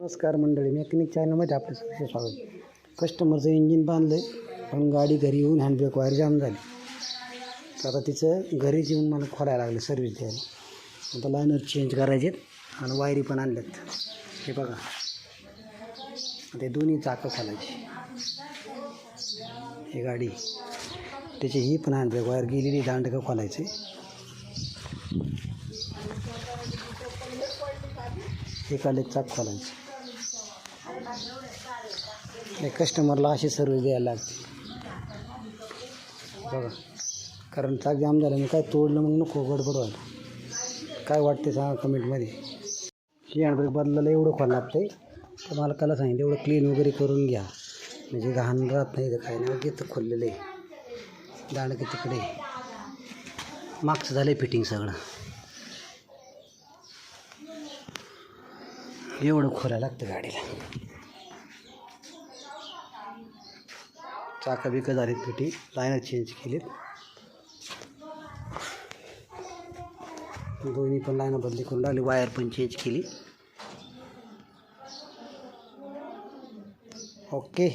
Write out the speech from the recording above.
नमस्कार मंडळी मेकॅनिक चॅनलमध्ये आपलं सहर्ष स्वागत. कस्टमरचं इंजिन बांधलं आहे पण गाडी घरी येऊन हँडब्रेक वायर जाम झाली. तर आता तिचं घरीच येऊन मला खोलायला लागलं सर्व्हिस द्यायला. आता लायनर चेंज करायचे आणि वायरी पण आणल्यात. हे बघा. ते दोन्ही चाकं खोलायची. ही गाडी. त्याची ही पण हँडब्रेक वायर गेलेली दांडकं खोलायचे. एका लेक चाक खोलायचं. नाही कस्टमरला अशी सर्विस द्यायला लागते. बघा कारण चाक जाम झाल्याने काय तोडलं मग नको गडबड व्हायला. काय वाटते सांगा कमेंटमध्ये ही हँडब्रेक बदलायला एवढं खोल लागतं तर मालकाला सांगितलं एवढं क्लीन वगैरे करून घ्या. म्हणजे घाण राहत नाही तर काय नाही घेतं खोललेलं आहे. दांडके तिकडे. मागचं झालं आहे फिटिंग सगळं. एवढं खोलायला लागतं गाडीला. चाकं बिकं झालीत फिटी लायनर चेंज केलीत. दोन्ही पण लाईनं बदली करून लागली वायर पण चेंज केली. ओके